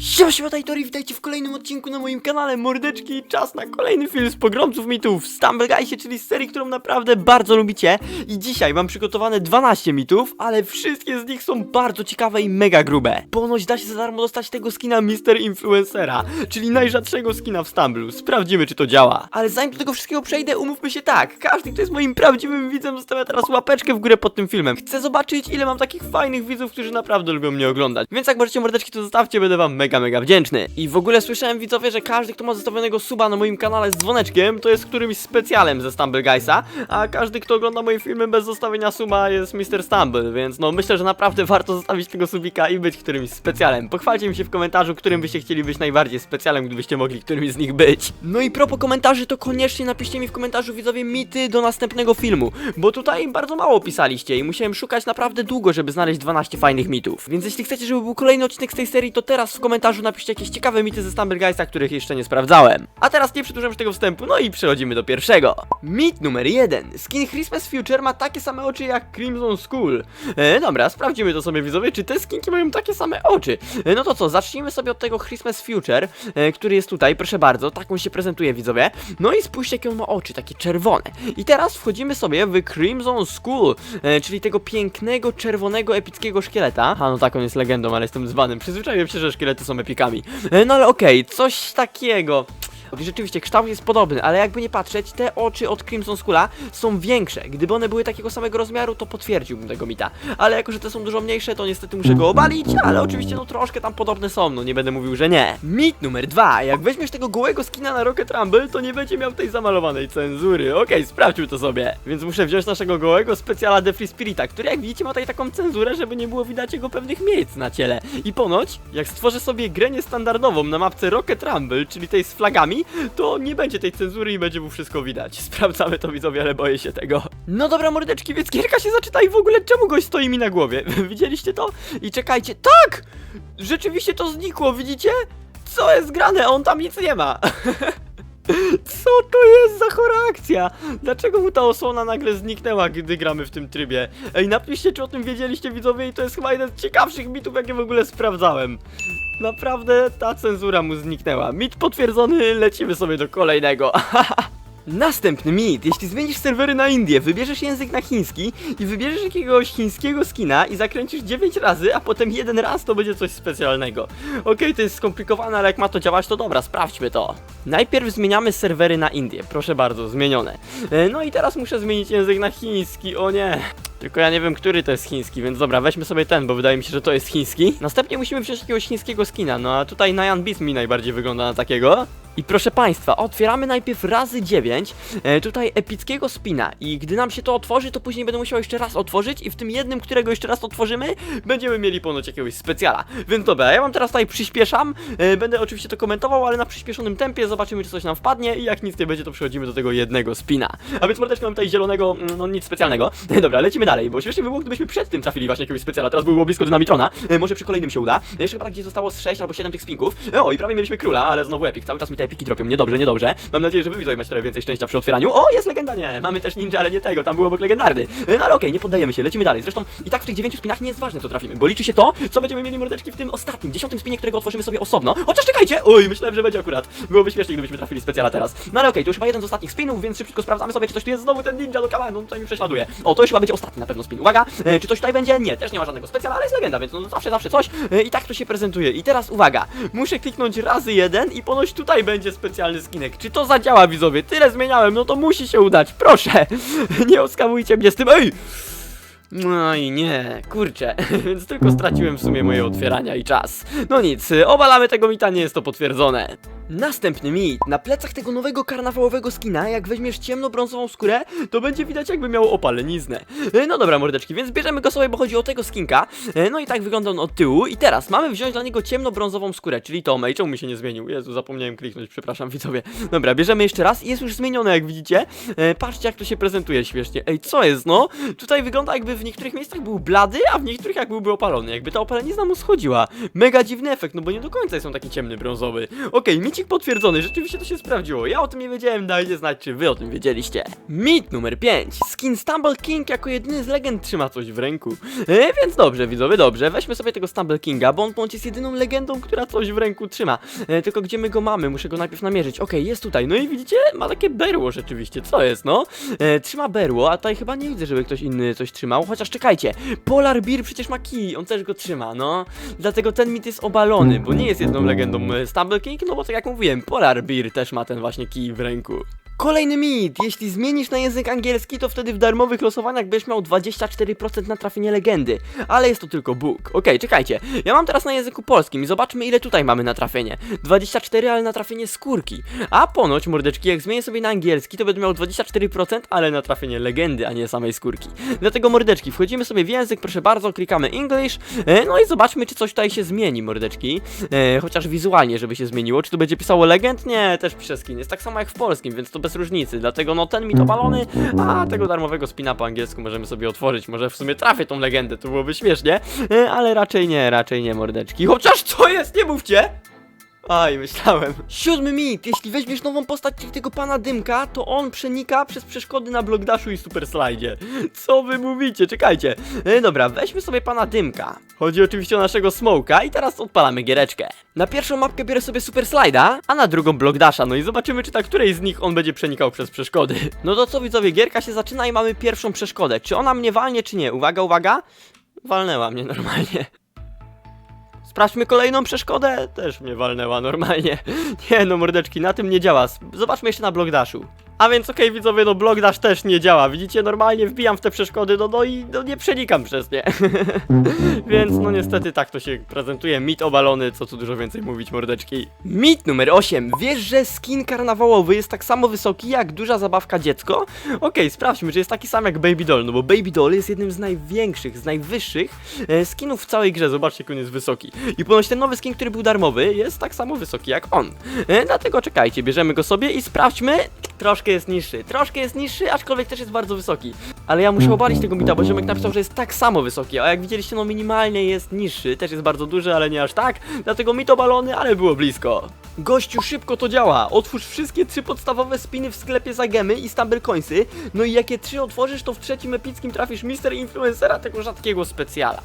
Siema, siema, Tajtori, witajcie w kolejnym odcinku na moim kanale Mordeczki. Czas na kolejny film z pogromców mitów Stumble Guysie, czyli serii, którą naprawdę bardzo lubicie. I dzisiaj mam przygotowane 12 mitów, ale wszystkie z nich są bardzo ciekawe i mega grube. Ponoć da się za darmo dostać tego skina Mister Influencera, czyli najrzadszego skina w Stumble. Sprawdzimy, czy to działa. Ale zanim do tego wszystkiego przejdę, umówmy się tak. Każdy, kto jest moim prawdziwym widzem, zostawia teraz łapeczkę w górę pod tym filmem. Chcę zobaczyć, ile mam takich fajnych widzów, którzy naprawdę lubią mnie oglądać. Więc jak możecie mordeczki, to zostawcie, będę wam mega, mega wdzięczny. I w ogóle słyszałem widzowie, że każdy, kto ma zostawionego suba na moim kanale z dzwoneczkiem, to jest którymś specjalem ze Stumble Guysa, a każdy, kto ogląda moje filmy bez zostawienia suba jest Mr. Stumble, więc no myślę, że naprawdę warto zostawić tego subika i być którymś specjalem. Pochwalcie mi się w komentarzu, którym byście chcieli być najbardziej specjalem, gdybyście mogli którymś z nich być. No i propos komentarzy, to koniecznie napiszcie mi w komentarzu widzowie mity do następnego filmu, bo tutaj bardzo mało pisaliście i musiałem szukać naprawdę długo, żeby znaleźć 12 fajnych mitów. Więc jeśli chcecie, żeby był kolejny odcinek z tej serii, to teraz w komentarzu napiszcie jakieś ciekawe mity ze Stumble Guysa, których jeszcze nie sprawdzałem. A teraz nie przedłużam już tego wstępu, no i przechodzimy do pierwszego. Mit numer jeden. Skin Christmas Future ma takie same oczy jak Crimson Skull. E, dobra, sprawdzimy to sobie widzowie, czy te skinki mają takie same oczy. E, no to co, zacznijmy sobie od tego Christmas Future, e, który jest tutaj, proszę bardzo, tak on się prezentuje widzowie. No i spójrzcie jakie on ma oczy, takie czerwone. I teraz wchodzimy sobie w Crimson Skull, e, czyli tego pięknego, czerwonego, epickiego szkieleta. A no tak, on jest legendą, ale jestem zwanym. Przyzwyczaiłem się, że szkielety są epikami. E, no ale okej, coś takiego. I Rzeczywiście, kształt jest podobny, ale jakby nie patrzeć, te oczy od Crimson Skulla są większe. Gdyby one były takiego samego rozmiaru, to potwierdziłbym tego mita. Ale jako, że te są dużo mniejsze, to niestety muszę go obalić, ale oczywiście no troszkę tam podobne są, no nie będę mówił, że nie. Mit numer dwa. Jak weźmiesz tego gołego skina na Rocket Rumble, to nie będzie miał tej zamalowanej cenzury. Okej, sprawdźmy to sobie. Więc muszę wziąć naszego gołego specjala The Free Spirita, który jak widzicie ma tutaj taką cenzurę, żeby nie było widać jego pewnych miejsc na ciele. I ponoć, jak stworzę sobie grę niestandardową na mapce Rocket Rumble, czyli tej z flagami, to nie będzie tej cenzury i będzie mu wszystko widać. Sprawdzamy to widzowie, ale boję się tego. No dobra mordeczki, więc gierka się zaczyna i w ogóle czemu goś stoi mi na głowie? Widzieliście to? I czekajcie, tak! Rzeczywiście to znikło, widzicie? Co jest grane? On tam nic nie ma. Co to jest za chora akcja? Dlaczego mu ta osłona nagle zniknęła, gdy gramy w tym trybie? Ej, napiszcie, czy o tym wiedzieliście widzowie i to jest chyba jeden z ciekawszych mitów, jakie w ogóle sprawdzałem. Naprawdę ta cenzura mu zniknęła. Mit potwierdzony, lecimy sobie do kolejnego. Następny mit. Jeśli zmienisz serwery na Indię, wybierzesz język na chiński i wybierzesz jakiegoś chińskiego skina i zakręcisz 9 razy, a potem jeden raz to będzie coś specjalnego. Okej, to jest skomplikowane, ale jak ma to działać, to dobra, sprawdźmy to. Najpierw zmieniamy serwery na Indię. Proszę bardzo, zmienione. E, No i teraz muszę zmienić język na chiński. O nie. Tylko ja nie wiem, który to jest chiński, więc dobra, weźmy sobie ten, bo wydaje mi się, że to jest chiński. Następnie musimy wziąć jakiegoś chińskiego skina, no a tutaj Nyan Beast mi najbardziej wygląda na takiego. I proszę Państwa, otwieramy najpierw razy 9 e, tutaj epickiego spina i gdy nam się to otworzy, to później będę musiał jeszcze raz otworzyć i w tym jednym, którego jeszcze raz otworzymy, będziemy mieli ponoć jakiegoś specjala. Więc dobra, ja wam teraz tutaj przyspieszam, e, będę oczywiście to komentował, ale na przyspieszonym tempie zobaczymy, czy coś nam wpadnie i jak nic nie będzie, to przechodzimy do tego jednego spina. A więc mordeczkę mam tutaj zielonego, mm, no nic specjalnego. Dobra, lecimy dalej, bo śmiesznie by było, gdybyśmy przed tym trafili właśnie jakiegoś specjala, teraz by było blisko Dynamitrona, e, może przy kolejnym się uda. Jeszcze chyba gdzieś zostało z 6 albo 7 tych spinków. E, O, i prawie mieliśmy króla, ale znowu epic, cały czas mi te epiki dropią, niedobrze, niedobrze. Mam nadzieję, że wy widzowie macie trochę więcej szczęścia przy otwieraniu. O, jest legenda, nie, mamy też ninja, ale nie tego, tam był obok legendarny. No ale okej, nie poddajemy się, lecimy dalej. Zresztą i tak w tych 9 spinach nie jest ważne, co trafimy, bo liczy się to, co będziemy mieli mordeczki w tym ostatnim, dziesiątym spinie, którego otworzymy sobie osobno. Chociaż czekajcie! Oj, myślałem, że będzie akurat. Byłoby śmiesznie, gdybyśmy trafili specjala teraz. No ale okej, to już chyba jeden z ostatnich spinów, więc szybko sprawdzamy sobie, czy coś tu jest znowu ten ninja do kawału, no tutaj mi prześladuje. O, to już chyba będzie ostatni na pewno spin. Uwaga, e, czy coś tutaj będzie? Nie, też nie ma żadnego specjala, ale jest legenda, więc no zawsze, zawsze coś. E, I tak to się prezentuje. I teraz uwaga, muszę kliknąć razy jeden i ponoć tutaj będzie specjalny skinek. Czy to zadziała, widzowie? Tyle zmieniałem, no to musi się udać, proszę. Nie oskałujcie mnie z tym, ej! No i nie, kurczę, więc tylko straciłem w sumie moje otwierania i czas. No nic, obalamy tego mita, nie jest to potwierdzone. Następny mit. Na plecach tego nowego karnawałowego skina, jak weźmiesz ciemno-brązową skórę, to będzie widać jakby miał opaleniznę. E, No dobra, mordeczki, więc bierzemy go sobie, bo chodzi o tego skinka. E, No i tak wygląda on od tyłu. I teraz mamy wziąć dla niego ciemno-brązową skórę, czyli to Ej, czemu mi się nie zmienił? Jezu, zapomniałem kliknąć, przepraszam widzowie. Dobra, bierzemy jeszcze raz i jest już zmienione, jak widzicie. E, Patrzcie, jak to się prezentuje śmiesznie. Ej, co jest, no? Tutaj wygląda jakby w niektórych miejscach był blady, a w niektórych jak byłby opalony. Jakby ta opalenizna mu schodziła. Mega dziwny efekt, no bo nie do końca jest on taki ciemny, brązowy. Okej, mi Micik potwierdzony, rzeczywiście to się sprawdziło. Ja o tym nie wiedziałem, dajcie znać, czy wy o tym wiedzieliście. Mit numer 5. Skin Stumble King jako jedyny z legend trzyma coś w ręku. E, więc dobrze, widzowie, dobrze. Weźmy sobie tego Stumble Kinga, bo on ponoć jest jedyną legendą, która coś w ręku trzyma. E, tylko gdzie my go mamy? Muszę go najpierw namierzyć. Okej, jest tutaj. No i widzicie? Ma takie berło rzeczywiście. Co jest, no? E, trzyma berło, a tutaj chyba nie widzę, żeby ktoś inny coś trzymał. Chociaż czekajcie, Polar Bear przecież ma kij, on też go trzyma, no. Dlatego ten mit jest obalony, bo nie jest jedną legendą e, Stumble King, no bo tak jak mówiłem, Polar Bear też ma ten właśnie kij w ręku. Kolejny mit! Jeśli zmienisz na język angielski, to wtedy w darmowych losowaniach będziesz miał 24% na trafienie legendy. Ale jest to tylko Bóg. Okej, czekajcie. Ja mam teraz na języku polskim i zobaczmy ile tutaj mamy na trafienie. 24, ale na trafienie skórki. A ponoć, mordeczki, jak zmienię sobie na angielski, to będę miał 24%, ale na trafienie legendy, a nie samej skórki. Dlatego mordeczki, wchodzimy sobie w język, proszę bardzo, klikamy English, e, no i zobaczmy, czy coś tutaj się zmieni, mordeczki. E, chociaż wizualnie, żeby się zmieniło. Czy tu będzie pisało legend? Nie, też pisze skin. Jest tak samo jak w polskim, więc to bez różnicy. Dlatego no ten mit obalony, a tego darmowego spina po angielsku możemy sobie otworzyć. Może w sumie trafię tą legendę, to byłoby śmiesznie. E, ale raczej nie, raczej nie, mordeczki. Chociaż co jest, nie mówcie! Aj, myślałem. Siódmy mit. Jeśli weźmiesz nową postać tego pana Dymka, to on przenika przez przeszkody na Blockdashu i Super Slide. Co wy mówicie? Czekajcie. E, dobra, weźmy sobie pana Dymka. Chodzi oczywiście o naszego Smoka i teraz odpalamy giereczkę. Na pierwszą mapkę biorę sobie Super Slide'a, a na drugą Blockdasha. No i zobaczymy, czy na której z nich on będzie przenikał przez przeszkody. No to co widzowie, gierka się zaczyna i mamy pierwszą przeszkodę. Czy ona mnie walnie, czy nie? Uwaga, uwaga. Walnęła mnie normalnie. Sprawdźmy kolejną przeszkodę. Też mnie walnęła normalnie. Nie no, mordeczki, na tym nie działa. Zobaczmy jeszcze na Blockdashu. A więc okej, widzowie, no Blockdash też nie działa. Widzicie, normalnie wbijam w te przeszkody, no, no i no, nie przenikam przez nie. więc no niestety tak to się prezentuje. Mit obalony, co tu dużo więcej mówić, mordeczki. Mit numer 8. Wiesz, że skin karnawałowy jest tak samo wysoki jak duża zabawka dziecko? Okej, sprawdźmy, czy jest taki sam jak Baby Doll, no bo Baby Doll jest jednym z największych, z najwyższych e, skinów w całej grze. Zobaczcie, jak on jest wysoki. I ponoć ten nowy skin, który był darmowy, jest tak samo wysoki jak on. E, dlatego czekajcie, bierzemy go sobie i sprawdźmy. Troszkę jest niższy, troszkę jest niższy, aczkolwiek też jest bardzo wysoki. Ale ja muszę obalić tego mita, bo ziomek napisał, że jest tak samo wysoki, a jak widzieliście, no minimalnie jest niższy, też jest bardzo duży, ale nie aż tak, dlatego mit obalony, ale było blisko. Gościu, szybko to działa. Otwórz wszystkie trzy podstawowe spiny w sklepie za gemy i stumble coinsy. No i jakie trzy otworzysz, to w trzecim epickim trafisz Mister Influencera, tego rzadkiego specjala.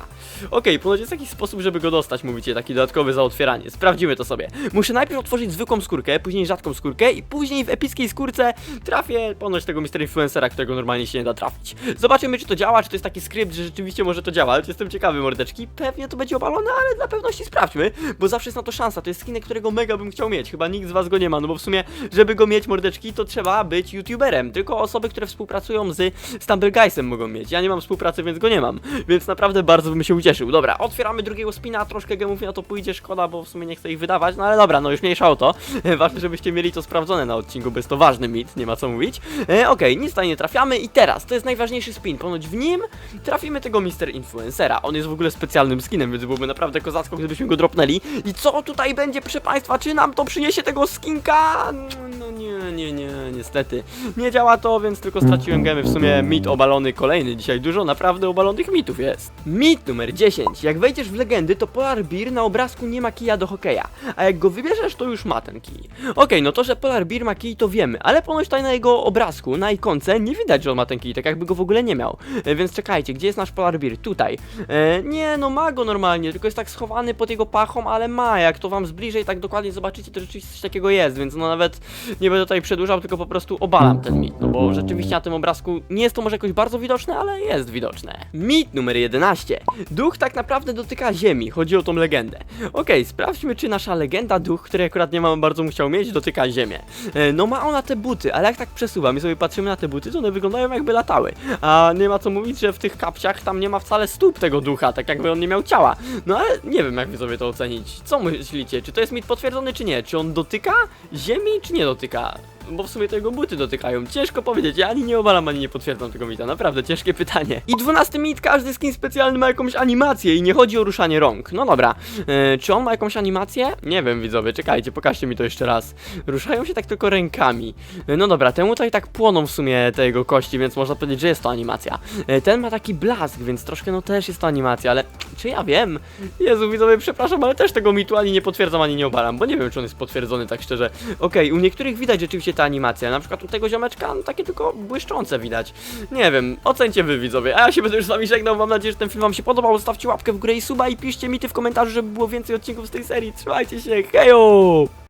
Okej, ponoć jest jakiś sposób, żeby go dostać, mówicie, taki dodatkowy za otwieranie. Sprawdzimy to sobie. Muszę najpierw otworzyć zwykłą skórkę, później rzadką skórkę i później w epickiej skórce trafię ponoć tego Mister Influencera, którego normalnie się nie da trafić. Zobaczymy, czy to działa, czy to jest taki skrypt, że rzeczywiście może to działać. Jestem ciekawy, mordeczki. Pewnie to będzie obalone, ale dla pewności sprawdźmy, bo zawsze jest na to szansa. To jest skinek, którego mega bym chciał mieć. Chyba nikt z was go nie ma, no bo w sumie, żeby go mieć, mordeczki, to trzeba być youtuberem. Tylko osoby, które współpracują z Stumble Guysem mogą mieć. Ja nie mam współpracy, więc go nie mam. Więc naprawdę bardzo bym się ucieszył. Dobra, otwieramy drugiego spina, troszkę gemów na to pójdzie, szkoda, bo w sumie nie chcę ich wydawać, no ale dobra, no już mniejsza o to. Ważne, żebyście mieli to sprawdzone na odcinku, bo jest to ważny mit, nie ma co mówić. E, Okej, nic tutaj nie trafiamy i teraz, to jest najważniejszy spin, ponoć w nim trafimy tego Mister Influencera. On jest w ogóle specjalnym skinem, więc byłoby naprawdę kozacko, gdybyśmy go dropnęli. I co tutaj będzie, proszę Państwa, czy nam to przyniesie tego skinka? No nie, nie, nie, niestety. Nie działa to, więc tylko straciłem gemy. W sumie mit obalony kolejny. Dzisiaj dużo naprawdę obalonych mitów jest. Mit numer 10. Jak wejdziesz w legendy, to Polar Bear na obrazku nie ma kija do hokeja. A jak go wybierzesz, to już ma ten kij. Okej, no to, że Polar Bear ma kij, to wiemy, ale ponoć tutaj na jego obrazku, na ikonce, nie widać, że on ma ten kij, tak jakby go w ogóle nie miał. E, więc czekajcie, gdzie jest nasz Polar Bear? Tutaj. E, nie, no ma go normalnie, tylko jest tak schowany pod jego pachą, ale ma. Jak to wam zbliżej tak dokładnie zobaczycie, to rzeczywiście coś takiego jest, więc no nawet nie będę tutaj przedłużał, tylko po prostu obalam ten mit, no bo rzeczywiście na tym obrazku nie jest to może jakoś bardzo widoczne, ale jest widoczne. Mit numer 11. Duch tak naprawdę dotyka ziemi, chodzi o tą legendę. Okej, sprawdźmy, czy nasza legenda duch, który akurat nie mam bardzo chciał mieć, dotyka ziemię. E, no ma ona te buty, ale jak tak przesuwam i sobie patrzymy na te buty, to one wyglądają jakby latały. A nie ma co mówić, że w tych kapciach tam nie ma wcale stóp tego ducha, tak jakby on nie miał ciała. No ale nie wiem, jak wy sobie to ocenić. Co myślicie? Czy to jest mit potwierdzony, czy nie? Czy on dotyka ziemi, czy nie dotyka? Bo w sumie to jego buty dotykają. Ciężko powiedzieć, ja ani nie obalam, ani nie potwierdzam tego mita. Naprawdę, ciężkie pytanie. I dwunasty mit, każdy skin specjalny ma jakąś animację i nie chodzi o ruszanie rąk. No dobra, e, czy on ma jakąś animację? Nie wiem, widzowie, czekajcie, pokażcie mi to jeszcze raz. Ruszają się tak tylko rękami. E, no dobra, temu tutaj tak płoną w sumie te jego kości, więc można powiedzieć, że jest to animacja. E, ten ma taki blask, więc troszkę no też jest to animacja, ale Czy ja wiem? Jezu, widzowie, przepraszam, ale też tego mitu ani nie potwierdzam, ani nie obalam, bo nie wiem, czy on jest potwierdzony tak szczerze. Okej, u niektórych widać rzeczywiście ta animacja, na przykład u tego ziomeczka, no, takie tylko błyszczące widać. Nie wiem, ocencie wy, widzowie, a ja się będę już z wami żegnał, mam nadzieję, że ten film wam się podobał, zostawcie łapkę w górę i suba i piszcie mity w komentarzu, żeby było więcej odcinków z tej serii. Trzymajcie się, hejo!